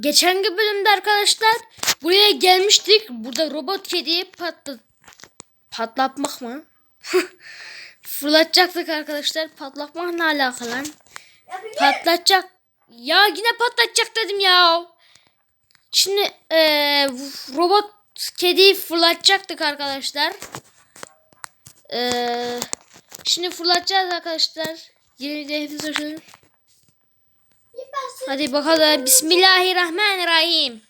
geçenki bölümde arkadaşlar buraya gelmiştik. Burada robot kediyi patlat patlatmak mı? Fırlatacaktık arkadaşlar. Patlatmak ne alakalı lan? Patlatacak. Ya yine patlatacak dedim ya. Şimdi eee, robot kediyi fırlatacaktık arkadaşlar. Eee, şimdi fırlatacağız arkadaşlar. Yeni de hepiniz hoş geldiniz. Hadi bakalım. Bismillahirrahmanirrahim.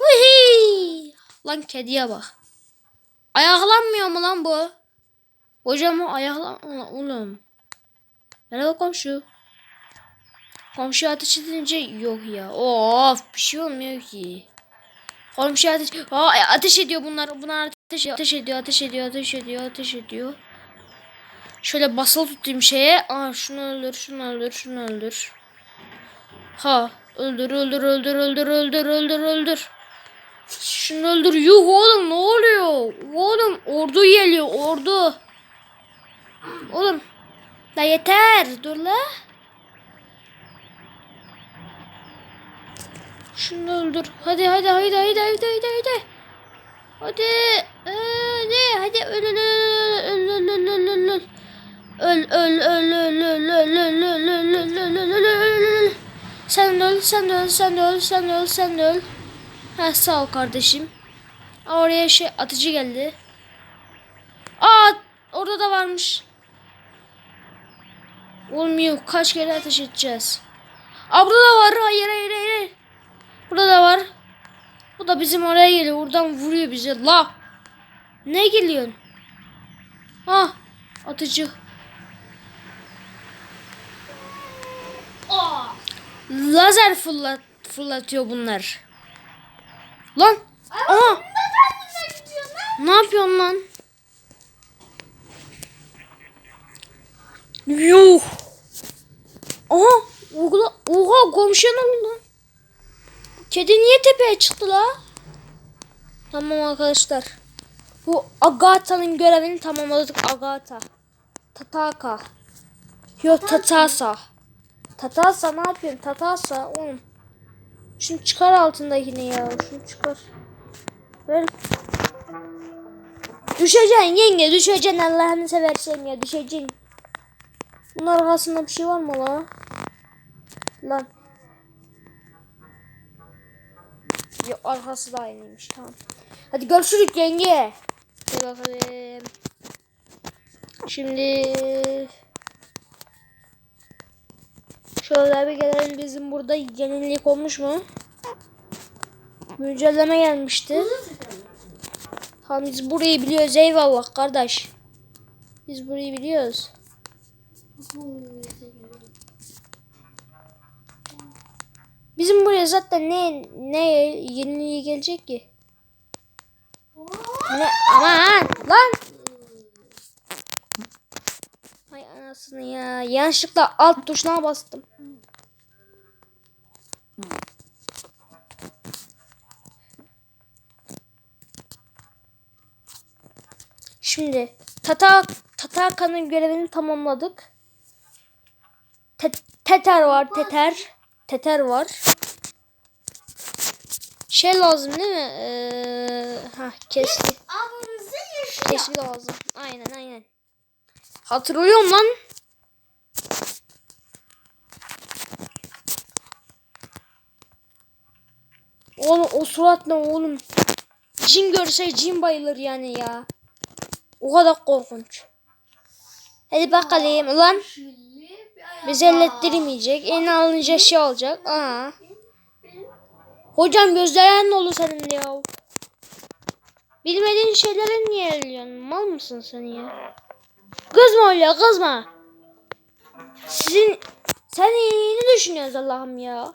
Hihi. Lan kediye bak. Ayaklanmıyor mu lan bu? Hocam o ayaklan oğlum. Merhaba komşu. Komşu ateş edince yok ya. Of bir şey olmuyor ki. Komşu ateş. Aa, ateş ediyor bunlar. Bunlar ateş, ateş ediyor, ateş ediyor, ateş ediyor, ateş ediyor. Şöyle basılı tutayım şeye. Aa şunu öldür, şunu öldür, şunu öldür. Ha öldür öldür öldür öldür öldür öldür öldür. Şunu öldür. Yuh oğlum ne oluyor? Oğlum ordu geliyor ordu. Oğlum. La yeter. Dur la. Şunu öldür. Hadi hadi hadi hadi hadi hadi hadi. Hadi. Hadi hadi öl öl öl öl öl öl öl öl. Öl öl öl öl öl öl öl öl öl öl öl. Sen öl, sen öl, sen öl, sen öl, sen öl. Ha sağ ol kardeşim. Oraya şey atıcı geldi. Aa orada da varmış. Olmuyor. Kaç kere ateş edeceğiz? Aa burada da var. Hayır hayır hayır. Burada da var. Bu da bizim oraya geliyor. Oradan vuruyor bize. La. Ne geliyorsun? Ah atıcı. Aa. Lazer fırlat, fırlatıyor bunlar. Lan. Aha. Ne yapıyorsun lan? Yuh. Aha. Oğla, oha komşuya ne oldu lan? Kedi niye tepeye çıktı la? Tamam arkadaşlar. Bu Agatha'nın görevini tamamladık Agatha. Tataka. Yok Tatasa. Tatasa ne yapıyorsun? Tatasa oğlum. Şunu çıkar altındakini ya. Şunu çıkar. Ver. Düşeceksin yenge düşeceksin Allah'ını seversen ya düşeceksin. Bunun arkasında bir şey var mı la? Lan. Yok arkası da aynıymış tamam. Hadi görüşürüz yenge. Hadi bakalım. Şimdi şöyle bir gelelim bizim burada yenilik olmuş mu? Güncelleme gelmişti. Tamam biz burayı biliyoruz eyvallah kardeş. Biz burayı biliyoruz. Bizim buraya zaten ne ne yeniliği gelecek ki? Ne aman lan. Anasını ya. Yanlışlıkla alt tuşuna bastım. Şimdi Tata Tataka'nın görevini tamamladık. Te- teter var, teter. Teter var. Şey lazım değil mi? Ee, ha yaşıyor. Keski lazım. Aynen aynen. Hatırlıyorum lan. Oğlum o surat ne oğlum? Cin görse cin bayılır yani ya. O kadar korkunç. Hadi bakalım ulan. Bizi ellettirmeyecek. En alınca şey olacak. Aa. Hocam gözlerin ne olur senin ya? Bilmediğin şeyleri niye eliyorsun? Mal mısın sen ya? Kızma öyle kızma. Sizin sen iyiliğini düşünüyoruz Allah'ım ya.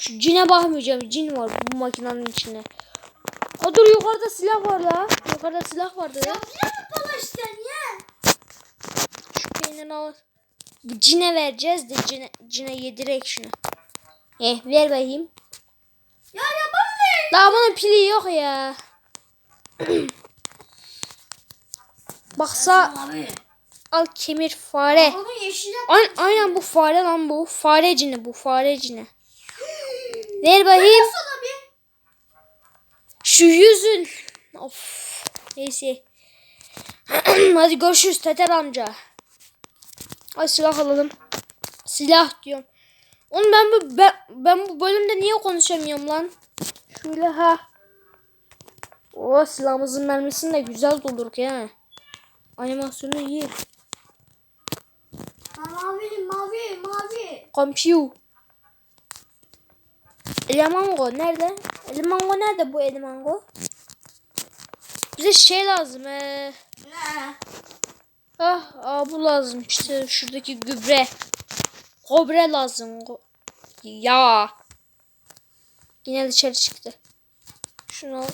Şu cine bakmayacağım. Cin var bu makinenin içinde. O dur yukarıda silah var la. Yukarıda silah vardı. Ya bir arkadaşlar ya. Şu peyniri al. Bu cine vereceğiz de cine, cine yedirek şunu. Eh ver bakayım. Ya ya bana ne? Daha bunun pili yok ya. Baksa al kemir fare. Aynen, aynen bu fare lan bu. Fare cini bu fare cini. Ver bakayım. Şu yüzün. Of. Neyse. Hadi görüşürüz Teter amca. Ay silah alalım. Silah diyorum. Oğlum ben bu ben, ben bu bölümde niye konuşamıyorum lan? Şöyle ha. O silahımızın mermisini de güzel doldurduk ya. Animasyonu iyi. Mavi mavi mavi. Komşu. Elemango nerede? Elemango nerede bu elemango? Bize şey lazım. Ee, Ne? ah, aa, bu lazım. İşte şuradaki gübre. Kobre lazım. Ya. Yine dışarı çıktı. Şunu al.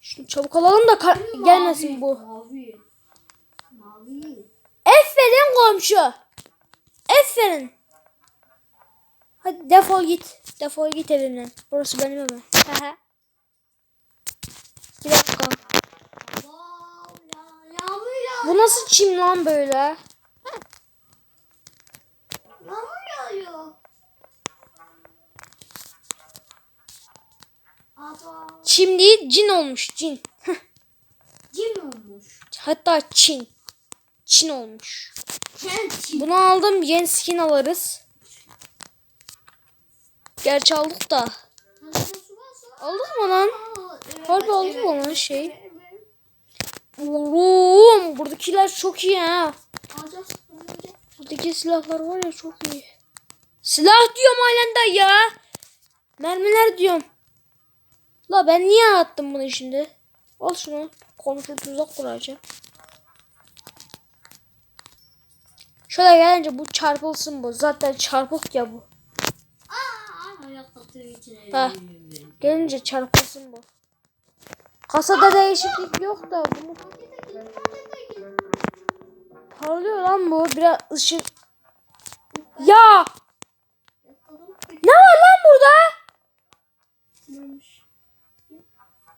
Şunu çabuk alalım da kar- gelmesin bu. Mavi. Mavi. Aferin komşu. Aferin. Hadi defol git. Defol git evimden. Burası benim evim. Bir dakika. Bu nasıl çim lan böyle? Yağmur yağıyor. Aba. Çim değil cin olmuş cin. Cin olmuş. Hatta Çin. Çin olmuş. Bunu aldım. Yeni skin alırız. Gerçi aldık da. Aldık mı lan? Harbi aldık mı lan şey? Oğlum buradakiler çok iyi ha. Buradaki silahlar var ya çok iyi. Silah diyorum halen de ya. Mermiler diyorum. La ben niye attım bunu şimdi? Al şunu. Komşu tuzak kuracağım. Şöyle gelince bu çarpılsın bu. Zaten çarpık ya bu. Ha. Gelince çarpılsın bu. Kasada değişiklik yok da bunu parlıyor lan bu. Biraz ışık. Ya! Ne var lan burada?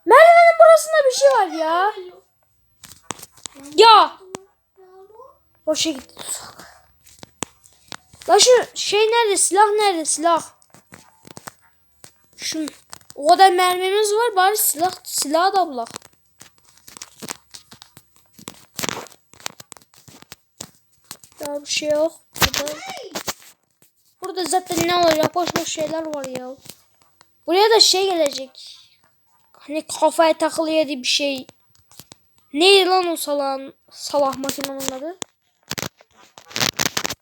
Merdivenin burasında bir şey var ya. Ya! Boşa gitti. La şey nerede? Silah nerede? Silah. Şu o kadar mermimiz var bari silah silah da bulak. Ya bir şey yok. Burada, burada zaten ne olacak? Boş boş şeyler var ya. Buraya da şey gelecek. Hani kafaya takılıyor diye bir şey. Neydi lan o salağın, salah makinenin adı?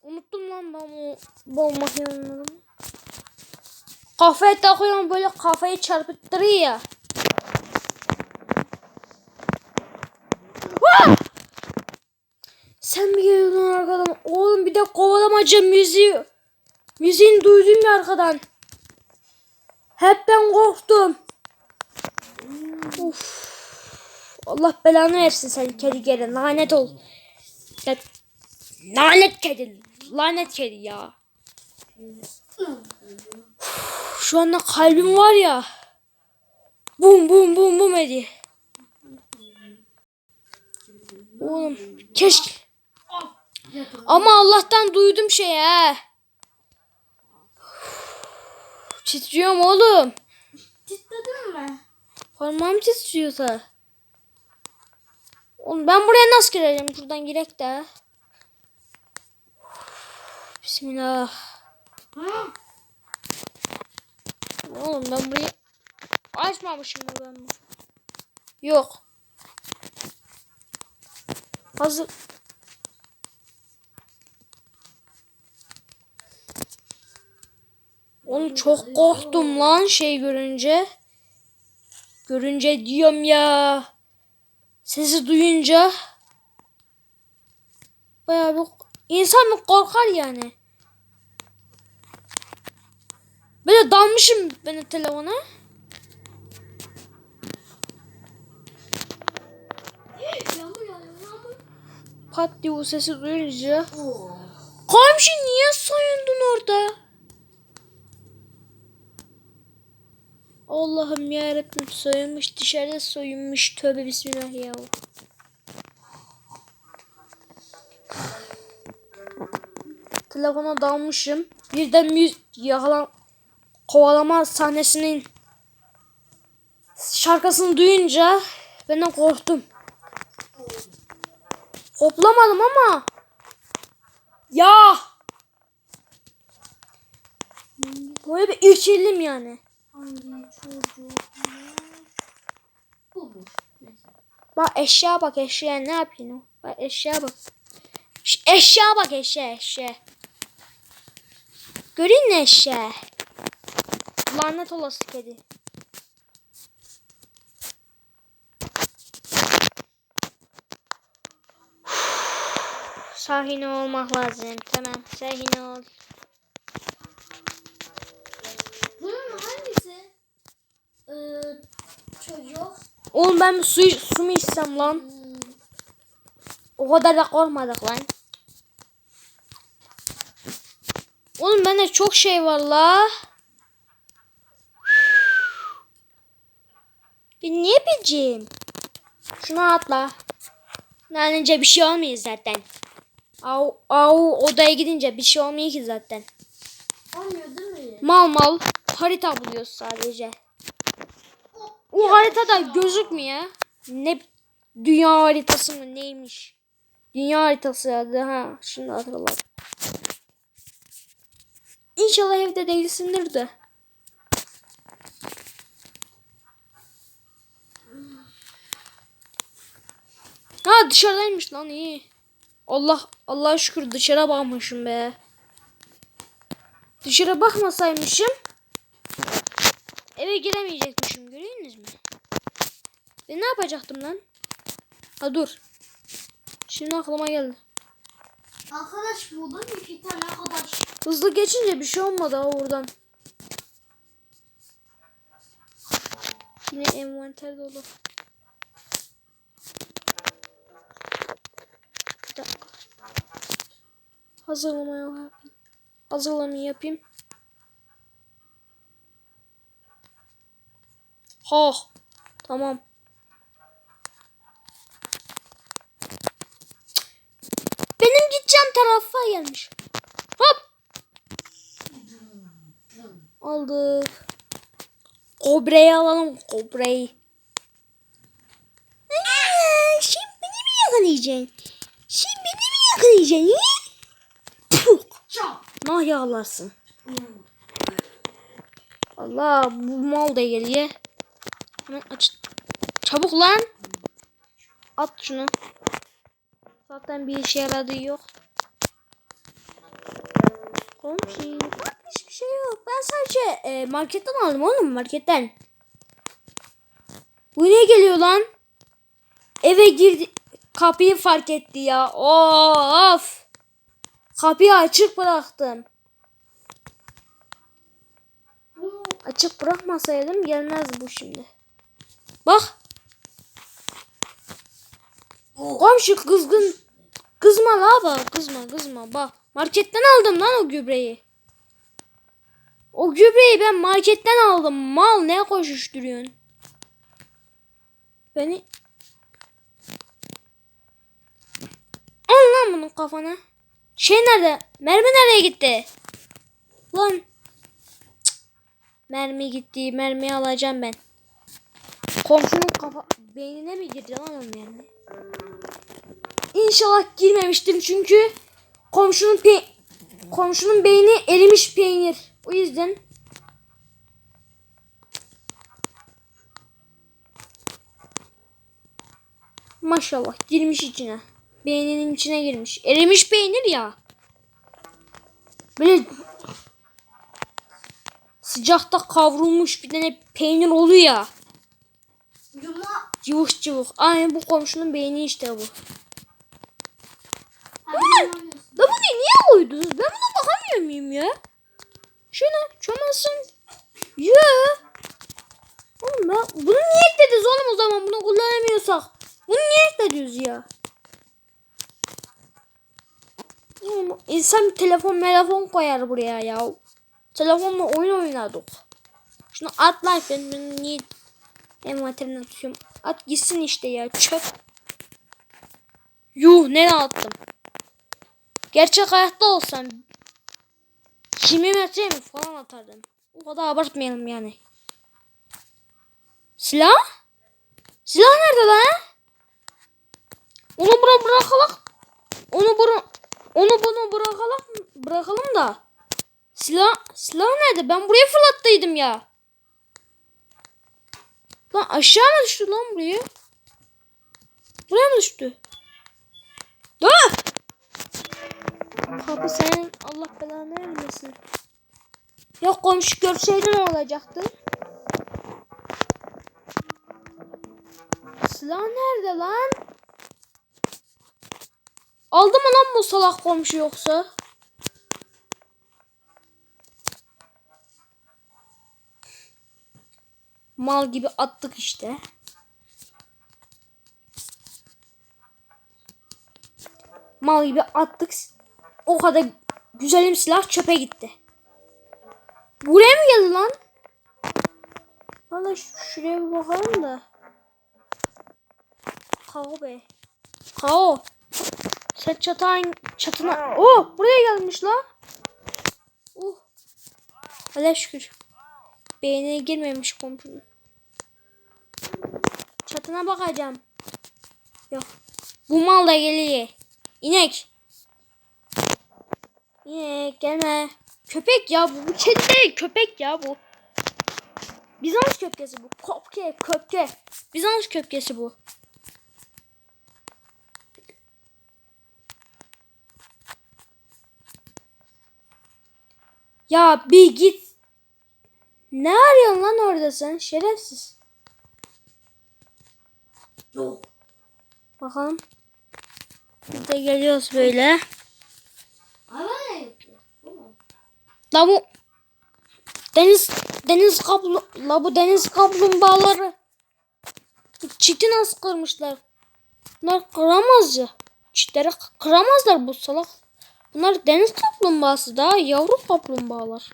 Unuttum lan ben bol makinenin adını. Kafaya takıyorum böyle kafayı çarpıttırıyor ya. Sen mi geliyordun arkadan? Oğlum bir de kovalamaca müziği. Müziğini duydum ya arkadan. Hep ben korktum. Uf. Allah belanı versin sen kedi geri. Lanet ol. Lanet kedi. Lanet kedi ya. Şu anda kalbim var ya. Bum bum bum bum ediyor. Oğlum keşke. Ama Allah'tan duydum şey ha. Titriyorum oğlum. Titredin mi? Parmağım titriyorsa. Oğlum ben buraya nasıl gireceğim? Şuradan girek de. Bismillah. Oğlum ben burayı açmamışım mı ben? Yok. Hazır. Oğlum çok korktum lan şey görünce. Görünce diyorum ya. Sesi duyunca. Bayağı bir insan mı korkar yani. Böyle dalmışım ben telefona. Pat diye o sesi duyunca. Oo. Komşu niye soyundun orada? Allah'ım yarabbim soyunmuş dışarıda soyunmuş tövbe bismillah ya. Telefona dalmışım. Birden müz yakalan kovalama sahnesinin şarkısını duyunca ben de korktum. Hoplamadım ama ya böyle bir irkildim yani. Bak eşya bak eşya ne yapıyorsun? o? Bak eşya bak. Eşya bak eşya eşya. Görün eşya? Lanet olası kedi. Sakin olmak lazım. Tamam sakin ol. Bunun hangisi? Ee, çocuk. Oğlum ben su, su mu içsem lan? Hmm, O kadar da korkmadık lan. Oğlum bende çok şey var la. Ne yapacağım? Şuna atla. Nanince bir şey olmuyor zaten. Au, au odaya gidince bir şey olmuyor ki zaten. Olmuyor değil mi? Mal mal harita buluyoruz sadece. O haritada gözükmüyor. Ne dünya haritası mı neymiş? Dünya haritası adı ha. Şimdi hatırladım. İnşallah evde değilsindir de. Ha dışarıdaymış lan iyi. Allah Allah'a şükür dışarı bakmışım be. Dışarı bakmasaymışım eve giremeyecekmişim görüyorsunuz mu? Ben ne yapacaktım lan? Ha dur. Şimdi aklıma geldi. Arkadaş buldum iki tane arkadaş. Hızlı geçince bir şey olmadı ha oradan. Yine envanter dolu. Bir dakika. Hazırlamayı yapayım. Hazırlamayı yapayım. Ha. Tamam. Benim gideceğim tarafa gelmiş. Hop. Aldık. Kobreyi alalım. Kobreyi. Şimdi beni mi yakalayacaksın? Şimdi beni mi yakalayacaksın? Nah yağlarsın. Allah bu mal da geliyor. Hemen aç. Çabuk lan. At şunu. Zaten bir işe yaradığı yok. Komşu. Hiçbir şey yok. Ben sadece e, marketten aldım oğlum marketten. Bu ne geliyor lan? Eve girdi. Kapıyı fark etti ya. Of. Kapıyı açık bıraktım. Açık bırakmasaydım gelmezdi bu şimdi. Bak. Komşu kızgın. Kızma la bak. Kızma kızma bak. Marketten aldım lan o gübreyi. O gübreyi ben marketten aldım. Mal ne koşuşturuyorsun? Beni... Al lan bunun kafana. Şey nerede? Mermi nereye gitti? Lan. Mermi gitti. Mermiyi alacağım ben. Komşunun kafa beynine mi girdi lan o mermi? İnşallah girmemiştir çünkü komşunun pe komşunun beyni erimiş peynir. O yüzden maşallah girmiş içine. Beyninin içine girmiş. Erimiş peynir ya. Böyle sıcakta kavrulmuş bir tane peynir oluyor ya. Cuma. Cıvık cıvık. Aynen bu komşunun beyni işte bu. Da bunu niye koydunuz? Ben buna bakamıyor muyum ya? Şuna çömelsin. Ya. Oğlum ben, bunu niye eklediniz oğlum o zaman? Bunu kullanamıyorsak. Bunu niye eklediniz ya? Oğlum, İnsan bir telefon telefon koyar buraya ya. Telefonla oyun oynadık. Şunu at lan ben, ben niye envanterine atıyorum. At gitsin işte ya çöp. Yuh ne attım. Gerçek hayatta olsam 20 metre mi falan atardım. O kadar abartmayalım yani. Silah? Silah nerede lan? Onu bura bırakalım. Onu bura onu bunu bırakalım bırakalım da. Silah silah nerede? Ben buraya fırlattıydım ya. Lan aşağı mı düştü lan buraya? Buraya mı düştü? Dur! Kapı senin Allah belanı vermesin. Ya komşu görseydi ne olacaktı? Silah nerede lan? Aldı mı lan bu salak komşu yoksa? Mal gibi attık işte. Mal gibi attık. O kadar güzelim silah çöpe gitti. Buraya mı geldi lan? Valla şuraya bir bakalım da. Kao be. Kao. Sen çatağın çatına. Oh buraya gelmiş la. Oh. Hele şükür. Beynine girmemiş komşunun. Çatına bakacağım. Yok. Bu mal da geliyor. İnek. İnek gelme. Köpek ya bu. Bu kedi değil köpek ya bu. Bizans köpkesi bu. Köpke köpke. Bizans köpkesi bu. Ya bir git. Ne arıyorsun lan orada sen? Şerefsiz. Yok. Bakalım. Biz de geliyoruz böyle. Ama ne yapıyor? Bu mu? La bu deniz deniz kaplu la bu deniz kaplumbağaları çiti nasıl kırmışlar? Bunlar kıramaz ya. Çitleri kıramazlar bu salak. Bunlar deniz kaplumbağası daha yavru kaplumbağalar.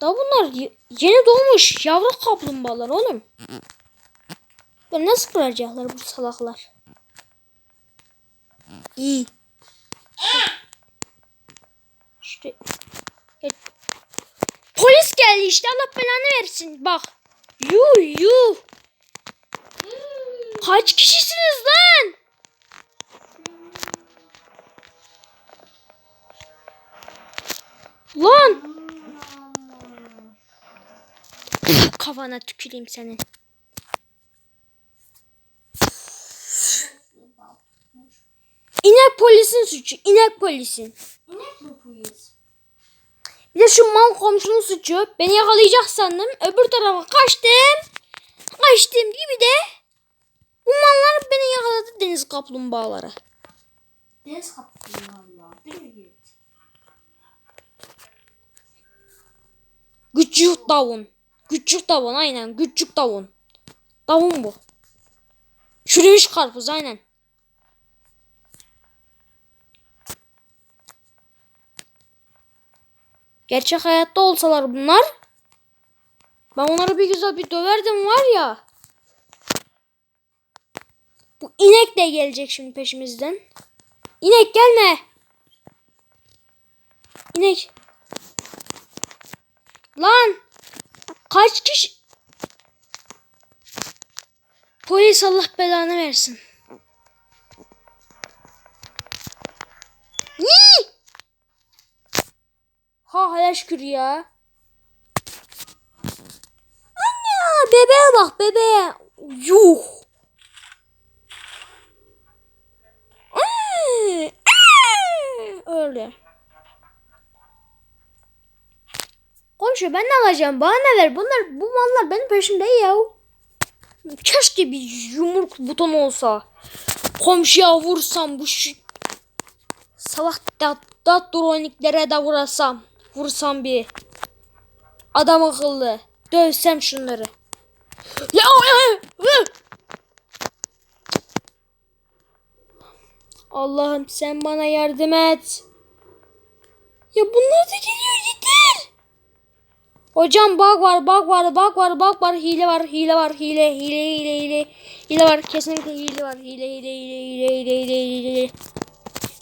Da bunlar ye- yeni doğmuş yavru kaplumbağalar oğlum. Ben nasıl kıracaklar bu salaklar? İyi. İşte Gel. Polis geldi işte Allah belanı versin. Bak. Yuh yuh. Kaç kişisiniz lan? Lan. Kafana tüküreyim senin. İnek polisin suçu. İnek polisin. İnek mi polis? Bir de şu mal komşunun suçu. Beni yakalayacak sandım. Öbür tarafa kaçtım. Kaçtım gibi de bu mallar beni yakaladı deniz kaplumbağaları. Deniz valla. Değil mi Küçük davun. Küçük davun aynen. Küçük davun. Davun bu. Çürümüş karpuz aynen. Gerçek hayatta olsalar bunlar ben onları bir güzel bir döverdim var ya. Bu inek de gelecek şimdi peşimizden. İnek gelme. İnek. Lan. Kaç kişi? Polis Allah belanı versin. Ni! Ha hele şükür ya. Anne bebeğe bak bebeğe. Yuh. Öyle. Komşu ben ne alacağım? Bana ne ver? Bunlar bu mallar benim peşimde ya. Keşke bir yumruk butonu olsa. Komşuya vursam bu şu salak dat, dat droniklere de vursam. Vursam bir. Adam akıllı. Dövsem şunları. Ya, ya, ya. Allah'ım sen bana yardım et. Ya bunlar da geliyor. Hocam bug var, bug var, bug var, bug var, hile var, hile var, hile, hile, hile, hile, hile var, kesinlikle hile var, hile, hile, hile, hile, hile, hile, hile.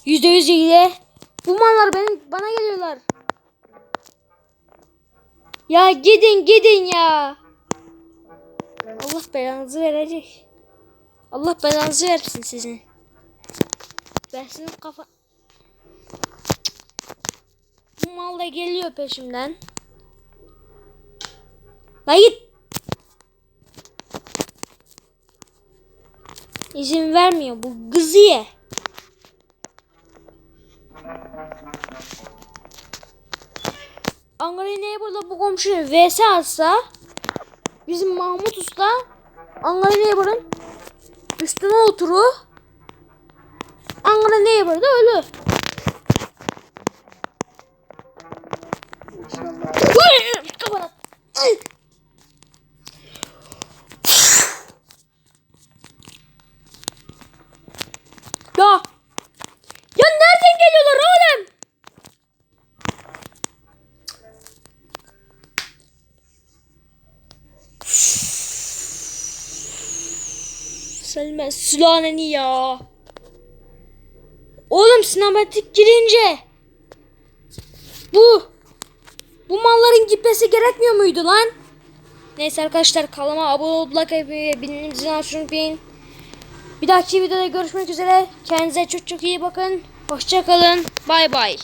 Yüzde yüz hile. Bu mallar benim, bana geliyorlar. Ya gidin gidin ya. Allah belanızı verecek. Allah belanızı versin sizin. Ben sizin kafa... Bu mal da geliyor peşimden. Git. İzin vermiyor bu kızıya. Ankara Neighbor'da bu komşuya vs atsa bizim Mahmut Usta Ankara Neighbor'ın üstüne oturur. Ankara Neighbor'da ölür. Uy, Kafana. Ay. Ya. Ya nereden geliyorlar oğlum? Selma sülaleni ya. Oğlum sinematik girince bu bu malların gitmesi gerekmiyor muydu lan? Neyse arkadaşlar kanalıma abone olup like yapmayı, bildirim zilini açmayı unutmayın. Bir dahaki videoda görüşmek üzere. Kendinize çok çok iyi bakın. Hoşça kalın. Bay bay.